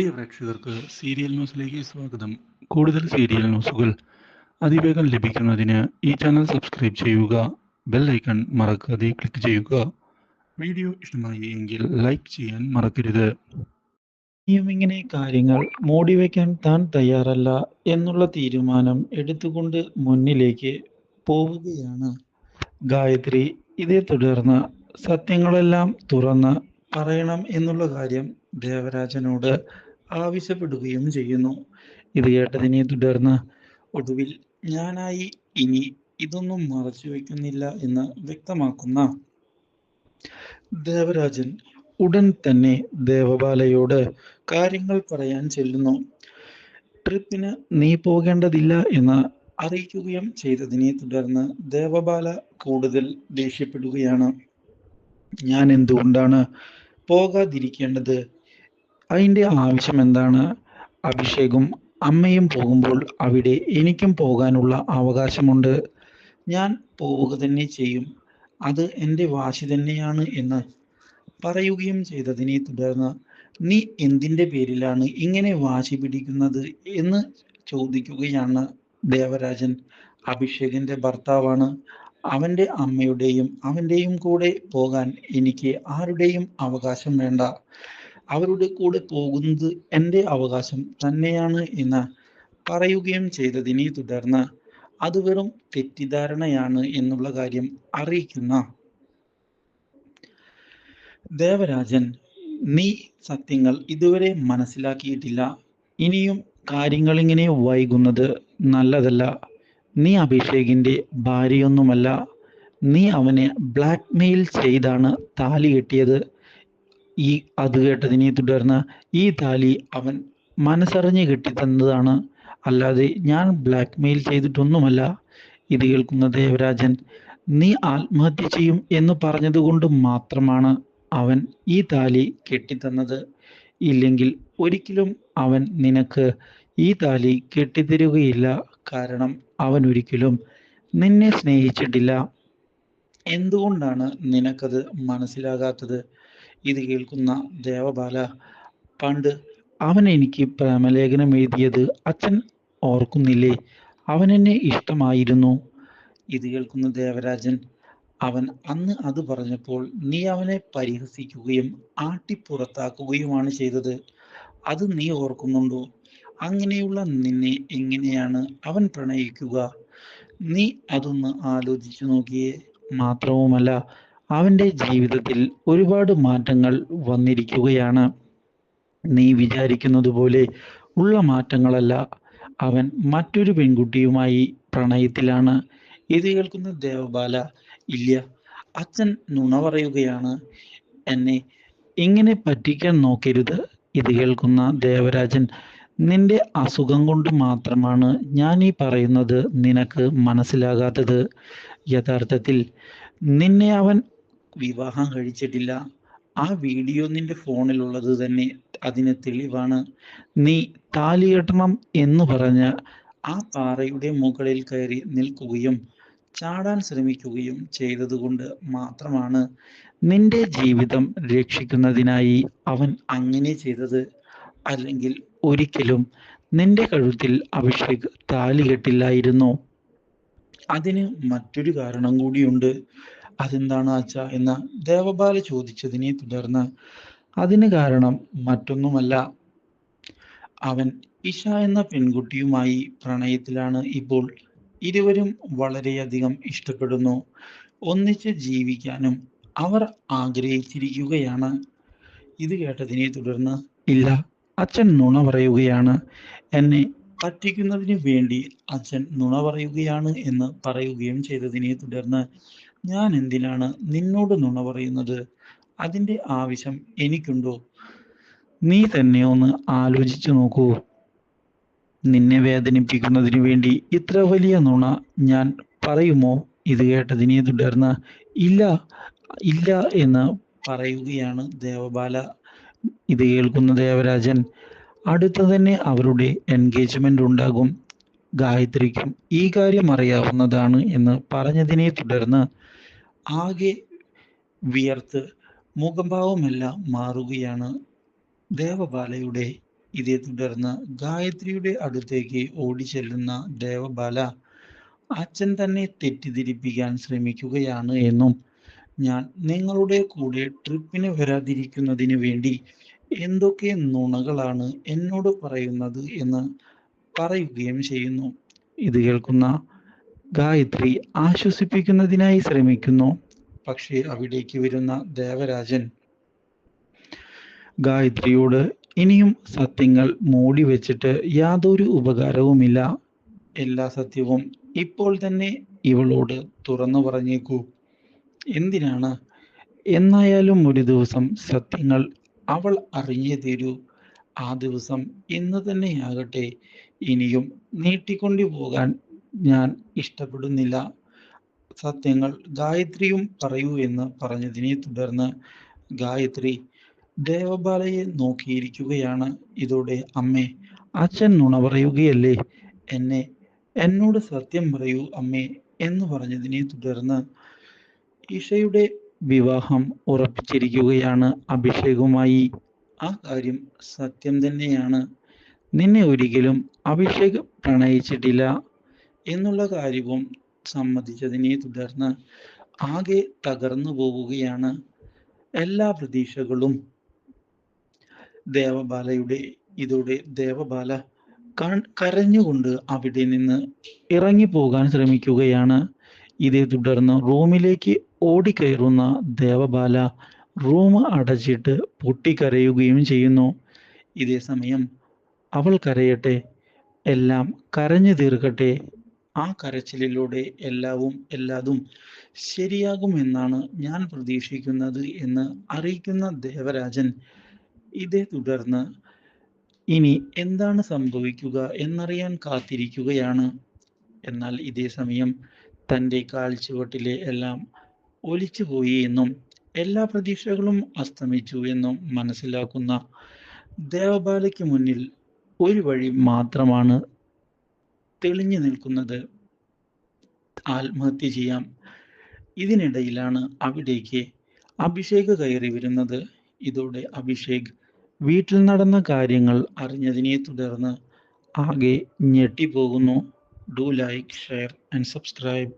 പ്രിയ പ്രേക്ഷകർക്ക് സീരിയൽ ന്യൂസിലേക്ക് സ്വാഗതം. കൂടുതൽ സീരിയൽ ന്യൂസുകൾ അതിവേഗം ലഭിക്കുന്നതിന് ഈ ചാനൽ സബ്സ്ക്രൈബ് ചെയ്യുക ബെൽ ഐക്കൺ മറക്കാതെ ക്ലിക്ക് ചെയ്യുക. വീഡിയോ ഇഷ്ടമായി എങ്കിൽ ലൈക്ക് ചെയ്യാൻ മറക്കരുത്. ഇങ്ങനെ കാര്യങ്ങൾ മൂടിവെക്കാൻ താൻ തയ്യാറല്ല എന്നുള്ള തീരുമാനം എടുത്തുകൊണ്ട് മുന്നിലേക്ക് പോവുകയാണ്. ഗായത്രി ഇതേ തുടർന്ന് സത്യങ്ങളെല്ലാം തുറന്ന് പറയണം എന്നുള്ള കാര്യം ദേവരാജനോട് ആവശ്യപ്പെടുകയും ചെയ്യുന്നു. ഇത് കേട്ടതിനെ തുടർന്ന് ഒടുവിൽ ഞാനായി ഇനി ഇതൊന്നും മറച്ചു വയ്ക്കുന്നില്ല എന്ന് വ്യക്തമാക്കുന്ന ദേവരാജൻ ഉടൻ തന്നെ ദേവബാലയോട് കാര്യങ്ങൾ പറയാൻ ചെല്ലുന്നു. ട്രിപ്പിന് നീ പോകേണ്ടതില്ല എന്ന് അറിയിക്കുകയും ചെയ്തതിനെ തുടർന്ന് ദേവബാല കൂടുതൽ ദേഷ്യപ്പെടുകയാണ്. ഞാൻ എന്തുകൊണ്ടാണ് പോകാതിരിക്കേണ്ടത്? അതിന്റെ ആവശ്യം എന്താണ് അഭിഷേകും അമ്മയും പോകുമ്പോൾ അവിടെ എനിക്കും പോകാനുള്ള അവകാശമുണ്ട്. ഞാൻ പോവുക തന്നെ ചെയ്യും. അത് എന്റെ വാശി തന്നെയാണ് എന്ന് പറയുകയും ചെയ്തതിനെ തുടർന്ന് നീ എന്തിന്റെ പേരിലാണ് ഇങ്ങനെ വാശി പിടിക്കുന്നത്? എന്ന് ചോദിക്കുകയാണ് ദേവരാജൻ. അഭിഷേകിന്റെ ഭർത്താവാണ്. അവന്റെ അമ്മയുടെയും അവന്റെയും കൂടെ പോകാൻ എനിക്ക് ആരുടെയും അവകാശം വേണ്ട. അവരുടെ കൂടെ പോകുന്നത് എന്റെ അവകാശം തന്നെയാണ് എന്ന് പറയുകയും ചെയ്തതിനെ തുടർന്ന് അത് വെറും തെറ്റിദ്ധാരണയാണ് എന്നുള്ള കാര്യം അറിയിക്കുന്ന ദേവരാജൻ നീ സത്യങ്ങൾ ഇതുവരെ മനസ്സിലാക്കിയിട്ടില്ല. ഇനിയും കാര്യങ്ങൾ ഇങ്ങനെ വൈകുന്നത് നല്ലതല്ല. നീ അഭിഷേകിന്റെ ഭാര്യയൊന്നുമല്ല. നീ അവനെ ബ്ലാക്ക് മെയിൽ ചെയ്താണ് താലി കെട്ടിയത്. ഈ അത് കേട്ടതിനെ തുടർന്ന് ഈ താലി അവൻ മനസ്സറിഞ്ഞ് കെട്ടിത്തന്നതാണ്. അല്ലാതെ ഞാൻ ബ്ലാക്ക് മെയിൽ ചെയ്തിട്ടൊന്നുമല്ല. ഇത് കേൾക്കുന്ന ദേവരാജൻ നീ ആത്മഹത്യ ചെയ്യും എന്ന് പറഞ്ഞതുകൊണ്ട് മാത്രമാണ് അവൻ ഈ താലി കെട്ടിത്തന്നത്. ഇല്ലെങ്കിൽ ഒരിക്കലും അവൻ നിനക്ക് ഈ താലി കെട്ടിത്തരുകയില്ല. കാരണം അവൻ ഒരിക്കലും നിന്നെ സ്നേഹിച്ചിട്ടില്ല. എന്തുകൊണ്ടാണ് നിനക്കത് മനസ്സിലാകാത്തത്? ഇത് കേൾക്കുന്ന ദേവബാല പണ്ട് അവൻ എനിക്ക് പ്രേമലേഖനം എഴുതിയത് അച്ഛൻ ഓർക്കുന്നില്ലേ? അവൻ എന്നെ ഇഷ്ടമായിരുന്നു. ഇത് കേൾക്കുന്ന ദേവരാജൻ അവൻ അന്ന് അത് പറഞ്ഞപ്പോൾ നീ അവനെ പരിഹസിക്കുകയും ആട്ടിപ്പുറത്താക്കുകയുമാണ് ചെയ്തത്. അത് നീ ഓർക്കുന്നുണ്ടോ? അങ്ങനെയുള്ള നിന്നെ എങ്ങനെയാണ് അവൻ പ്രണയിക്കുക? നീ അതൊന്ന് ആലോചിച്ചു നോക്കിയേ. മാത്രവുമല്ല അവന്റെ ജീവിതത്തിൽ ഒരുപാട് മാറ്റങ്ങൾ വന്നിരിക്കുകയാണ്. നീ വിചാരിക്കുന്നത് പോലെ ഉള്ള മാറ്റങ്ങളല്ല. അവൻ മറ്റൊരു പെൺകുട്ടിയുമായി പ്രണയത്തിലാണ്. ഇത് കേൾക്കുന്ന ദേവബാല ഇല്ല അച്ഛൻ നുണ പറയുകയാണ് എന്നെ ഇങ്ങനെ പറ്റിക്കാൻ നോക്കരുത് ഇത് കേൾക്കുന്ന ദേവരാജൻ. നിന്റെ അസുഖം കൊണ്ട് മാത്രമാണ് ഞാൻ ഈ പറയുന്നത് നിനക്ക് മനസ്സിലാകാത്തത്. യഥാർത്ഥത്തിൽ നിന്നെ അവൻ വിവാഹം കഴിച്ചിട്ടില്ല. ആ വീഡിയോ നിന്റെ ഫോണിലുള്ളത് തന്നെ അതിന് തെളിവാണ്. നീ താലി കെട്ടണം എന്ന് പറഞ്ഞ് ആ പാറയുടെ മുകളിൽ കയറി നിൽക്കുകയും ചാടാൻ ശ്രമിക്കുകയും ചെയ്തതുകൊണ്ട് മാത്രമാണ് നിന്റെ ജീവിതം രക്ഷിക്കുന്നതിനായി അവൻ അങ്ങനെ ചെയ്തത്. അല്ലെങ്കിൽ ഒരിക്കലും നിന്റെ കഴുത്തിൽ അഭിഷേക് താലി കെട്ടില്ലായിരുന്നു. അതിന് മറ്റൊരു കാരണം കൂടിയുണ്ട്. അതെന്താണ് അച്ഛ എന്ന് ദേവബാല ചോദിച്ചതിനെ തുടർന്ന് അതിന് കാരണം മറ്റൊന്നുമല്ല. അവൻ ഇഷ എന്ന പെൺകുട്ടിയുമായി പ്രണയത്തിലാണ് ഇപ്പോൾ ഇരുവരും വളരെയധികം ഇഷ്ടപ്പെടുന്നു. ഒന്നിച്ച് ജീവിക്കാനും അവർ ആഗ്രഹിച്ചിരിക്കുകയാണ്. ഇത് കേട്ടതിനെ തുടർന്ന് ഇല്ല അച്ഛൻ നുണ പറയുകയാണ്. എന്നെ പറ്റിക്കുന്നതിന് വേണ്ടി അച്ഛൻ നുണ പറയുകയാണ് എന്ന് പറയുകയും ചെയ്തതിനെ തുടർന്ന് ഞാൻ എന്തിനാണ് നിന്നോട് നുണ പറയുന്നത്? അതിന്റെ ആവശ്യം എനിക്കുണ്ടോ? നീ തന്നെ ഒന്ന് ആലോചിച്ചു നോക്കൂ. നിന്നെ വേദനിപ്പിക്കുന്നതിന് വേണ്ടി ഇത്ര വലിയ നുണ ഞാൻ പറയുമോ? ഇത് കേട്ടതിനെ തുടർന്ന് ഇല്ല ഇല്ല എന്ന് പറയുകയാണ് ദേവബാല. ഇത് കേൾക്കുന്ന ദേവരാജൻ അടുത്ത് തന്നെ അവരുടെ എൻഗേജ്മെന്റ് ഉണ്ടാകും. ഗായത്രിക്കും ഈ കാര്യം അറിയാവുന്നതാണ് എന്ന് പറഞ്ഞതിനെ തുടർന്ന് ആകെ വിയർത്ത് മുഖഭാവമെല്ലാം മാറുകയാണ്. ദേവബാലയുടെ ഇതേ തുടർന്ന് ഗായത്രിയുടെ അടുത്തേക്ക് ഓടിച്ചെല്ലുന്ന ദേവബാല അച്ഛൻ തന്നെ തെറ്റിദ്ധരിപ്പിക്കാൻ ശ്രമിക്കുകയാണ് എന്നും ഞാൻ നിങ്ങളുടെ കൂടെ ട്രിപ്പിന് വരാതിരിക്കുന്നതിന് വേണ്ടി എന്തൊക്കെ നുണകളാണ് എന്നോട് പറയുന്നത് എന്ന് പറയുകയും ചെയ്യുന്നു. ഇത് കേൾക്കുന്ന ഗായത്രി ആശ്വസിപ്പിക്കുന്നതിനായി ശ്രമിക്കുന്നു. പക്ഷേ അവിടേക്ക് വരുന്ന ദേവരാജൻ ഗായത്രിയോട് ഇനിയും സത്യങ്ങൾ മൂടി വെച്ചിട്ട് യാതൊരു ഉപകാരവുമില്ല. എല്ലാ സത്യവും ഇപ്പോൾ തന്നെ ഇവളോട് തുറന്നു പറഞ്ഞേക്കൂ. എന്തിനാണ്? എന്നായാലും ഒരു ദിവസം സത്യങ്ങൾ അവൾ അറിഞ്ഞേ തീരൂ. ആ ദിവസം ഇന്ന് തന്നെയാകട്ടെ. ഇനിയും നീട്ടിക്കൊണ്ടു പോകാൻ ഞാൻ ഇഷ്ടപ്പെടുന്നില്ല. സത്യങ്ങൾ ഗായത്രിയും പറയൂ എന്ന് പറഞ്ഞതിനെ തുടർന്ന് ഗായത്രി ദേവബാലയെ നോക്കിയിരിക്കുകയാണ്. ഇതോടെ അമ്മേ അച്ഛൻ നുണ പറയുകയല്ലേ? എന്നെ എന്നോട് സത്യം പറയൂ അമ്മേ എന്ന് പറഞ്ഞതിനെ തുടർന്ന് ഇഷയുടെ വിവാഹം ഉറപ്പിച്ചിരിക്കുകയാണ് അഭിഷേകുമായി. ആ കാര്യം സത്യം തന്നെയാണ്. നിന്നെ ഒരിക്കലും അഭിഷേക് പ്രണയിച്ചിട്ടില്ല. എന്നുള്ള കാര്യവും സമ്മതിച്ചതിനെ തുടർന്ന് ആകെ തകർന്നു പോവുകയാണ് എല്ലാ പ്രതീക്ഷകളും. ദേവബാലയുടെ ഇതോടെ ദേവബാല കരഞ്ഞു കരഞ്ഞുകൊണ്ട് അവിടെ നിന്ന് ഇറങ്ങി പോകാൻ ശ്രമിക്കുകയാണ്. ഇതേ തുടർന്ന് റൂമിലേക്ക് ഓടിക്കയറുന്ന ദേവബാല റൂം അടച്ചിട്ട് പൊട്ടിക്കരയുകയും ചെയ്യുന്നു. ഇതേ സമയം അവൾ കരയട്ടെ എല്ലാം കരഞ്ഞു തീർക്കട്ടെ ആ കരച്ചിലിലൂടെ എല്ലാവും എല്ലാതും ശരിയാകുമെന്നാണ് ഞാൻ പ്രതീക്ഷിക്കുന്നത് എന്ന് അറിയിക്കുന്ന ദേവരാജൻ ഇതേ തുടർന്ന് ഇനി എന്താണ് സംഭവിക്കുക എന്നറിയാൻ കാത്തിരിക്കുകയാണ്. എന്നാൽ ഇതേ സമയം തന്റെ കാൽച്ചുവട്ടിലെ എല്ലാം ഒലിച്ചുപോയി എന്നും എല്ലാ പ്രതീക്ഷകളും അസ്തമിച്ചു എന്നും മനസ്സിലാക്കുന്ന ദേവബാലയ്ക്ക് മുന്നിൽ ഒരു വഴി മാത്രമാണ് തെളിഞ്ഞു നിൽക്കുന്നത് ആത്മഹത്യ ചെയ്യാം. ഇതിനിടയിലാണ് അവിടേക്ക് അഭിഷേക് കയറി വരുന്നത്. ഇതോടെ അഭിഷേക് വീട്ടിൽ നടന്ന കാര്യങ്ങൾ അറിഞ്ഞതിനെ തുടർന്ന് ആകെ ഞെട്ടിപ്പോകുന്നു. Do like share and subscribe.